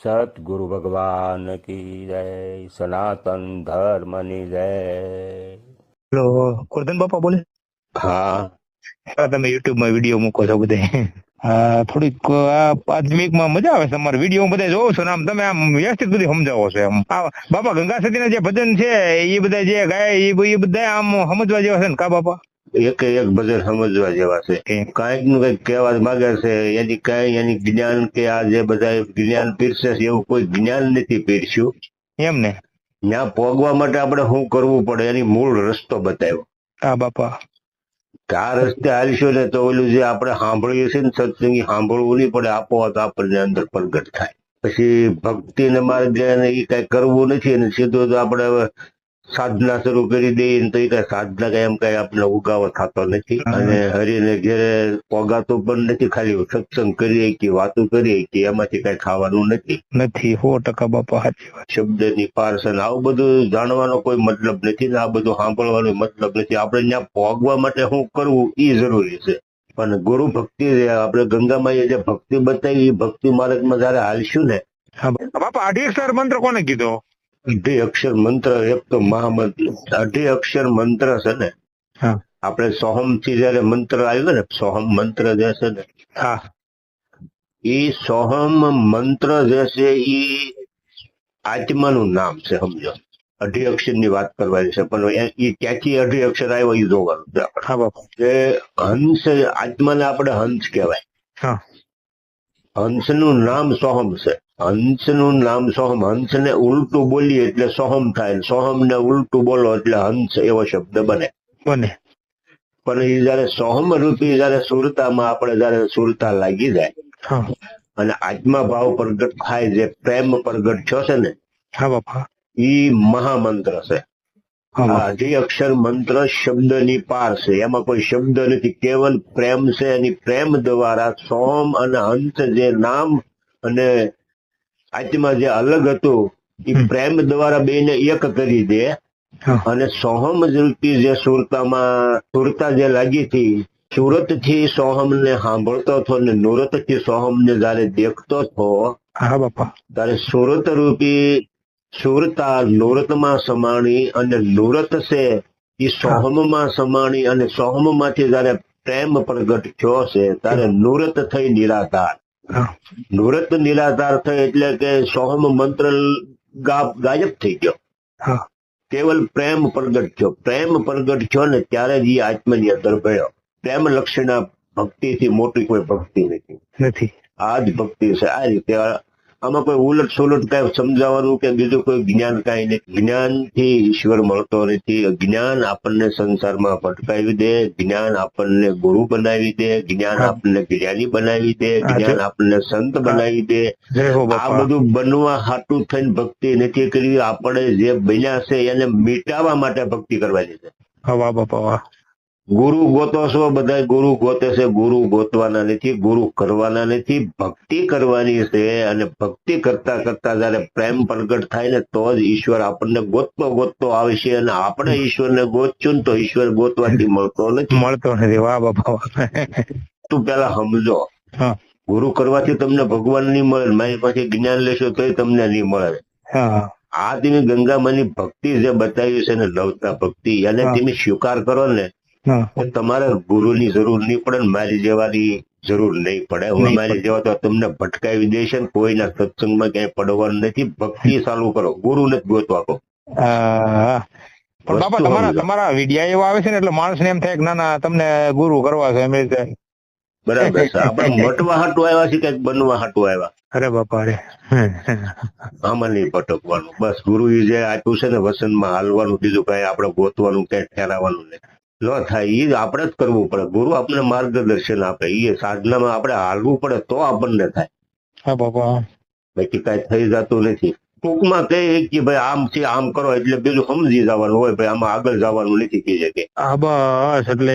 સતગુરુ ભગવાન કી જય સનાતન ધર્મની જય હેલો ગોરધન બાપા બોલે હા તમે યુટ્યુબમાં વીડિયો મૂકો છો બધે. થોડીક આ આધ્યાત્મિકમાં મજા આવે છે તમારા વીડિયો બધા જોઉં છું ને આમ તમે આમ વ્યવસ્થિત બધી સમજાવો છો એમ. બાપા ગંગા સતી જે ભજન છે એ બધા જે ગાય એ બધા આમ સમજવા જેવા છે ને કા બાપા? એક એક ભજન સમજવા જેવા છે. કે કાંઈકનું કંઈક કહેવા માંગે છે એની કઈ એની જ્ઞાન કે આ જે બધા જ્ઞાન પીરસે છે એવું કોઈ જ્ઞાન નથી પીરસ્યું. એમ ને? ત્યાં પોગવા માટે આપણે શું કરવું પડે? એની મૂળ રસ્તો બતાવ્યો. હા બાપા. આ રસ્તે હાલશો ને તો ઓલું જે આપણે સાંભળીએ છીએ ને સત્સંગી સાંભળવું નહીં પડે આપોઆપ આપણને અંદર પ્રગટ થાય. પછી ભક્તિ ને માર્ગે એ કઈ કરવું નથી અને સીધું તો આપણે હવે સાધના શરૂ કરી દઈએ તો એ કઈ સાધના કઈ એમ કઈ આપણે ઉગાવો થતો નથી. અને હરીને ઘેરે પોગાતું પણ નથી ખાલી સત્સંગ કરીએ કે વાતો કરીએ કે એમાંથી કઈ ખાવાનું નથી. નથી. સો ટકા બાપા સાચી વાત શબ્દની પાર્સન આવું બધું જાણવાનો કોઈ મતલબ નથી ને આ બધું સાંભળવાનો મતલબ નથી. આપણે ત્યાં પોગવા માટે શું કરવું એ જરૂરી છે. પણ ગુરુ ભક્તિ આપણે ગંગામાં જે ભક્તિ બતાવી એ ભક્તિ માર્ગમાં જયારે હાલશું ને બાપા. બાપા અઢી અક્ષર મંત્ર કોને કીધો? અઢી અક્ષર મંત્ર એક તો મહામંત્ર. અઢી અક્ષર મંત્ર છે ને? આપણે સોહમથી જયારે મંત્ર આવ્યો ને સોહમ મંત્ર જે છે ને? હા. એ સોહમ મંત્ર જે છે એ આત્માનું નામ છે સમજો. અઢી અક્ષરની વાત કરવાની છે પણ એ ક્યાંથી અઢી અક્ષર આવ્યો એ જોવાનું છે આપણે. હંસ આત્માને આપણે હંસ કહેવાય. હા. હંસનું નામ સોહમ છે. હંસનું નામ સોહમ. હંસને ઉલટું બોલીએ એટલે સોહમ થાય. સોહમ ને ઉલટું બોલો એટલે હંસ એવો શબ્દ બને. બને. પણ એ જયારે સોહમ રૂપી જયારે સુરતામાં આપણે જયારે સુરતા લાગી જાય અને આત્મા ભાવ પ્રગટ થાય જે પ્રેમ પ્રગટ થયો છે ને હા બાપા. એ મહામંત્ર છે. અઢી અક્ષર મંત્ર શબ્દની પાર છે. એમાં કોઈ શબ્દ નથી. કેવલ પ્રેમ છે. એની પ્રેમ દ્વારા સોમ અને હંસ જે નામ અને આત્મા જે અલગ હતું એ પ્રેમ દ્વારા બેને એક કરી દે. અને સોહમ રૂપી જે સુરતામાં સુરતા જે લાગી હતી સુરતથી સોહમ ને સાંભળતો હતો ને નુરતથી સોહમ ને જયારે દેખતો હતો હા બાપા. ત્યારે સુરત રૂપી સુરતા નુરતમાં સમાણી અને નુરત છે એ સોહમમાં સમાણી અને સોહમમાંથી જયારે પ્રેમ પ્રગટ થયો છે ત્યારે નુરત થઈ નિરાકાર હા. નિરાધાર થઈ એટલે કે સોહમ મંત્ર ગાયબ થઈ ગયો. હા. કેવલ પ્રેમ પ્રગટ થયો. પ્રેમ પ્રગટ થયો ને ત્યારે જ એ આત્માની અંદર ગયો પ્રેમ લક્ષણા ભક્તિથી મોટી કોઈ ભક્તિ નથી. નથી. આ જ ભક્તિ છે. આ રીતે આમાં કોઈ ઉલટ સુલટ કઈ સમજાવવાનું કે બીજું કોઈ જ્ઞાન કઈ નથી જ્ઞાનથી ઈશ્વર મળતો નથી. જ્ઞાન આપણને સંસારમાં ભટકાવી દે. જ્ઞાન આપણને ગુરુ બનાવી દે. જ્ઞાન આપણને જ્ઞાની બનાવી દે. જ્ઞાન આપણને સંત બનાવી દે. આ બધું બનવા હાટું થઈને ભક્તિ નથી કરવી. આપણે જે બન્યા છે એને મીટાવા માટે ભક્તિ કરવાની છે હવા બાપા ગુરુ ગોતો છો બધા ગુરુ ગોતે છે ગુરુ ગોતવાના નથી ગુરુ કરવાના નથી ભક્તિ કરવાની છે અને ભક્તિ કરતા કરતા જયારે પ્રેમ પ્રગટ થાય ને તો જ ઈશ્વર આપણને ગોતતો ગોતતો આવશે અને આપણે ઈશ્વરને ગોતશું ને તો ઈશ્વર ગોતવાથી મળતો નથી. મળતો નથી. વાહ બાપા તું પેલા સમજો. ગુરુ કરવાથી તમને ભગવાન નહીં મળે મારી પાસે જ્ઞાન લેશો તોય તમને નહીં મળે. આ તમે ગંગામાની ભક્તિ જે બતાવી છે ને લવતા ભક્તિ એને. તમે સ્વીકાર કરો ને તમારે ગુરુની જરૂર નહીં પડે ને મારી જેવાની જરૂર નહીં પડે. હું મારી જેવા તો તમને ભટકાવી દેશે ને કોઈના સત્સંગમાં ક્યાંય પડવાનું નથી. ભક્તિ ચાલુ કરો. ગુરુ નથી ગોતવા કહો. પણ બાપા તમારા તમારા વિડિયા એવા આવે છે ને એટલે માણસને એમ થાય કે ના ના તમને ગુરુ કરવા છે એમ રીતે. બરાબર છે. આપણે મટવા હાટું આવ્યા છે કંઈક બનવા હાટું આવ્યા. અરે બાપા રે આમાં નહીં ભટકવાનું. બસ ગુરુ જે આપ્યું છે ને વસનમાં હાલવાનું બીજું કઈ આપણે ગોતવાનું કઈ ઠેરાવાનું નહીં. ન થાય એ આપણે જ કરવું પડે. ગુરુ આપણને માર્ગદર્શન આપે એ સાધનામાં આપણે હાલવું પડે તો આપણને થાય. હા બાપા. બાકી કઈ થઈ જતું નથી. ટૂંકમાં કહે કે ભાઈ આમ છે આમ કરો એટલે બીજું સમજી જવાનું હોય ભાઈ આમાં આગળ જવાનું નથી કહી શકે. હા બસ એટલે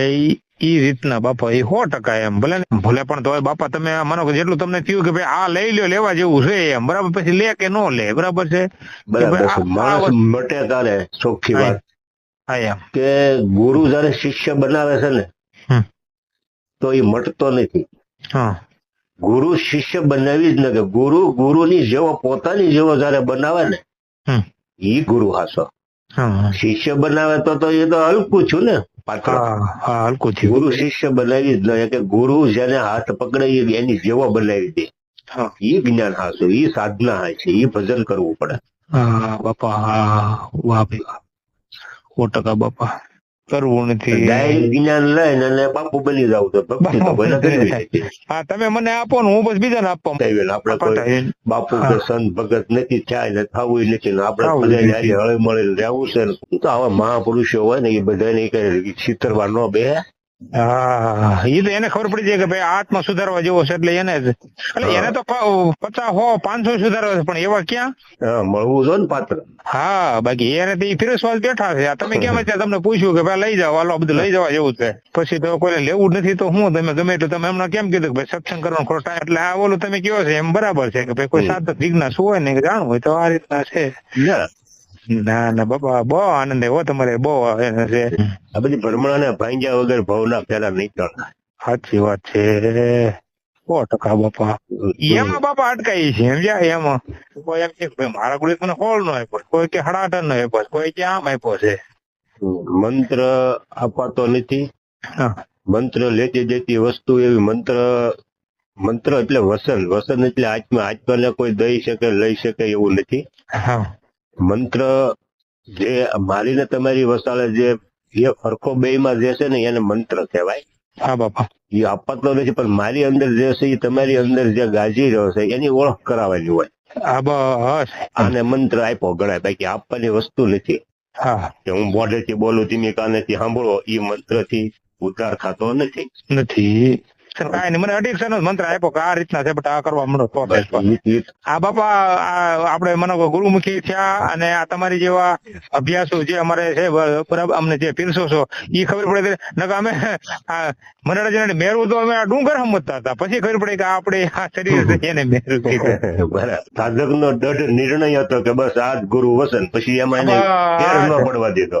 ઈ રીતના બાપા એ સો ટકા એમ ભલે ને ભલે પણ તોય બાપા તમે માનો કે જેટલું તમને થયું કે ભાઈ આ લઈ લ્યો લેવા જેવું છે એમ બરાબર પછી લે કે નો લે બરાબર છે? બરાબર માણસ મટે તારે ચોખ્ખી વાત. કે ગુરુ જયારે શિષ્ય બનાવે છે ને તો એ મટતો નથી. ગુરુ શિષ્ય બનાવી જ ન કે ગુરુ ગુરુની જેવો પોતાની જેવો જયારે બનાવે ને એ ગુરુ હાસો. શિષ્ય બનાવે તો તો એ તો હલકું છું ને હલકું ગુરુ શિષ્ય બનાવી જ ન કે ગુરુ જેને હાથ પકડે એની જેવો બનાવી દે. હા. ઈ જ્ઞાન હાસો એ સાધના છે એ ભજન કરવું પડે. બાપા હા વાહ સો ટકા બાપા. કરવું નથી. જ્ઞાન લઈને અને બાપુ બની જાવ તો હા તમે મને આપો ને હું બસ બીજાને આપવા આપણે કોઈ બાપુ કે સંત ભગત નથી થયા ને થવું નથી ને આપણે થવું બધા નથી. હળી મળીને રહેવું છે ને. તો આવા મહાપુરુષો હોય ને એ બધાને કઈ છીતરવા ન બે. હા એ તો એને ખબર પડી જાય કે ભાઈ આત્મા સુધારવા જેવો છે એટલે એને જ. એટલે એને તો પચાસ હો પાંચસો સુધારવા છે પણ એવા ક્યાં? મળવું જોઈએ ને પાત્ર. હા બાકી એને તો ફિરોસવાલ બેઠા છે. તમે કેમ છે તમને પૂછ્યું કે ભાઈ લઈ જાઓ હાલો બધું લઈ જવા જેવું છે. પછી તો કોઈને લેવું જ નથી તો હું તમે ગમે એટલું તમે એમને કેમ કીધું કે ભાઈ સત્સંગ કરવાનો ખોટો ટાઈમ એટલે આ ઓલું તમે કયો છે એમ બરાબર છે કે ભાઈ કોઈ સાધક શું હોય ને જાણવું હોય તો આ રીતના છે. ના ના ના બાપા બહુ આનંદ એવો તમારે બહુ છે. આ બધી ભ્રમણાને ભાંગ્યા વગર ભવના ના નહીં ચડતા સાચી વાત છે. સો ટકા બાપા. એમાં બાપા અટકાઈ છે સમજ્યા? એમાં. કોઈ એમ કે ભાઈ મારા ગુડી મને હોલ નો આપ્યો કોઈ કે હડાટન નો આપ્યો કોઈ કે આમ આપ્યો છે. મંત્ર અપાતો નથી. મંત્ર લેતી દેતી વસ્તુ એવી મંત્ર મંત્ર એટલે વસન. વસન એટલે આત્મા. આત્માને કોઈ દઈ શકે લઈ શકે એવું નથી. હા. મંત્ર જે મારીને તમારી વસાલે જે એ ફરકો બેયમાં જે છે ને એને મંત્ર કહેવાય. હા બાપા. એ આપતો નથી પણ મારી અંદર જે છે એ તમારી અંદર જે ગાજી રહ્યો છે એની ઓળખ કરાવવાની હોય. આને મંત્ર આપ્યો ગણાય બાકી આપવાની વસ્તુ નથી. હા. કે હું મોઢેથી બોલું ધીમી કાનેથી સાંભળો એ મંત્રથી ઉદ્ધાર થતો નથી. નથી. કાંઈ નહીં મને અડિક્શન મંત્ર આપ્યો કે આ રીતના છે બટ આ કરવા મળો તો આ બાપા આપણે મને ગુરુમુખી થયા અને આ તમારી જેવા અભ્યાસો જે અમારે છે બરાબર અમને જે પીરસો છો એ ખબર પડે નકા અમે મનોરંજન મેળવું તો અમે ડુંગર સમજતા હતા. પછી ખબર પડે કે આપણે આ શરીર છે એને મેળવું. બરાબર સાધક નો દઢ નિર્ણય હતો કે બસ આ જ ગુરુ વસન પછી એમાં એને ફેર ન પડવા દીધો.